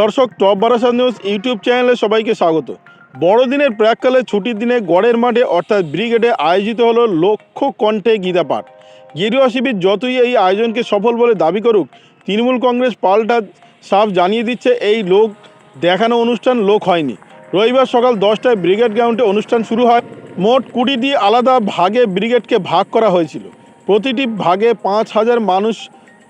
দর্শক top বারাসা news YouTube চ্যানেলে সবাইকে স্বাগত। বড়দিনের প্রাককালে ছুটির দিনে গড়ের মাঠে অর্থাৎ ব্রিগেডে আয়োজিত হলো লক্ষ কণ্ঠে গীতা পাঠ। গেরুয়া শিবির যতই এই আয়োজনকে সফল বলে দাবি করুক, তৃণমূল কংগ্রেস পাল্টা সাফ জানিয়ে দিচ্ছে, এই লোক দেখানো অনুষ্ঠান লোক হয়নি। রবিবার সকাল দশটায় ব্রিগেড গ্রাউন্ডে অনুষ্ঠান শুরু হয়। মোট কুড়িটি আলাদা ভাগে ব্রিগেডকে ভাগ করা হয়েছিল। প্রতিটি ভাগে পাঁচ হাজার মানুষ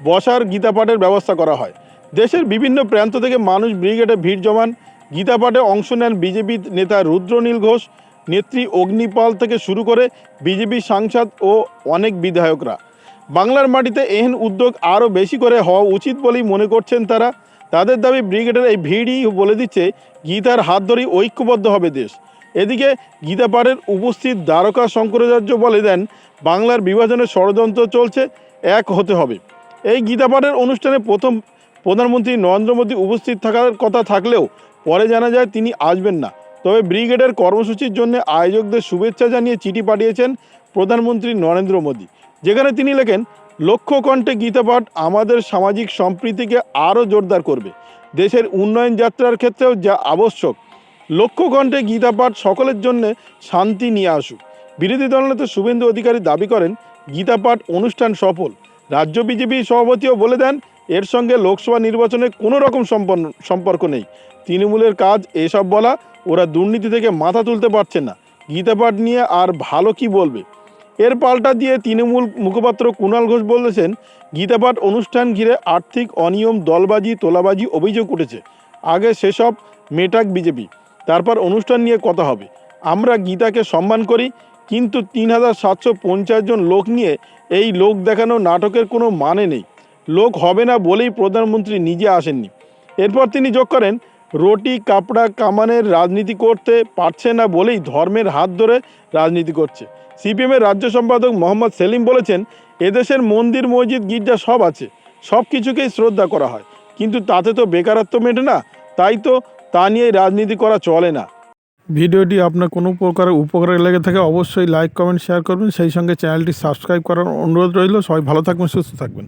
বসার গীতা পাঠের ব্যবস্থা করা হয়। দেশের বিভিন্ন প্রান্ত থেকে মানুষ ব্রিগেডে ভিড় জমান। গীতা পাঠে অংশ নেন বিজেপি নেতা রুদ্রনীল ঘোষ। নেত্রী অগ্নিপাল থেকে শুরু করে বিজেপি সাংসদ ও অনেক বিধায়করা। বাংলার মাটিতে এহেন উদ্যোগ আরও বেশি করে হওয়া উচিত বলেই মনে করছেন তারা। তাদের দাবি ব্রিগেডের এই ভিড়ই বলে দিচ্ছে, গীতার হাত ধরেই ঐক্যবদ্ধ হবে দেশ। এদিকে গীতা পাঠের উপস্থিত দ্বারকা শঙ্করাচার্য বলে দেন, বাংলার বিভাজনের ষড়যন্ত্র চলছে, এক হতে হবে। এই গীতা পাঠের অনুষ্ঠানে প্রথম প্রধানমন্ত্রী নরেন্দ্র মোদী উপস্থিত থাকার কথা থাকলেও পরে জানা যায় তিনি আসবেন না। তবে ব্রিগেডের কর্মসূচির জন্য আয়োজকদের শুভেচ্ছা জানিয়ে চিঠি পাঠিয়েছেন প্রধানমন্ত্রী নরেন্দ্র মোদী। যেখানে তিনি লেখেন লক্ষ্য কণ্ঠে গীতাপাঠ আমাদের সামাজিক সম্প্রীতিকে আরও জোরদার করবে। দেশের উন্নয়ন যাত্রার ক্ষেত্রেও যা আবশ্যক লক্ষ্য কণ্ঠে গীতাপাঠ সকলের জন্য শান্তি নিয়ে আসুক। বিরোধী দলনেতা শুভেন্দু অধিকারী দাবি করেন গীতাপাঠ অনুষ্ঠান সফল। রাজ্য বিজেপি সভাপতিও বলে দেন এর সঙ্গে লোকসভা নির্বাচনে কোনো রকম সম্পর্ক নেই। তৃণমূলের কাজ এসব বলা ওরা দুর্নীতি থেকে মাথা তুলতে পারছে না। গীতাপাঠ নিয়ে আর ভালো কি বলবে? এর পাল্টা দিয়ে তৃণমূল মুখপাত্র কুণাল ঘোষ বলেছেন গীতাপাঠ অনুষ্ঠান ঘিরে আর্থিক অনিয়ম, দলবাজি, তোলাবাজি অভিযোগ উঠেছে। আগে সেসব মেটাক বিজেপি। তারপর অনুষ্ঠান নিয়ে কথা হবে। আমরা গীতাকে সম্মান করি, কিন্তু তিন হাজার সাতশো পঞ্চাশ জন লোক নিয়ে এই লোক দেখানো নাটকের কোনো মানে নেই। লোক হবে না বলেই প্রধানমন্ত্রী নিজে আসেননি। এরপর তিনি যোগ করেন, রুটি, কাপড়া, কামানের রাজনীতি করতে পারছে না বলেই ধর্মের হাত ধরে রাজনীতি করছে। সিপিএমের রাজ্য সম্পাদক মোহাম্মদ সেলিম বলেছেন, এদেশের মন্দির, মসজিদ, গির্জা সব আছে, সব কিছুকেই শ্রদ্ধা করা হয়। কিন্তু তাতে তো বেকারত্ব মেটে না, তাই তো তা নিয়ে রাজনীতি করা চলে না। ভিডিওটি আপনার কোনো প্রকার উপকারে লেগে থাকে অবশ্যই লাইক, কমেন্ট, শেয়ার করবেন। সেই সঙ্গে চ্যানেলটি সাবস্ক্রাইব করার অনুরোধ রইল। সবাই ভালো থাকবেন, সুস্থ থাকবেন।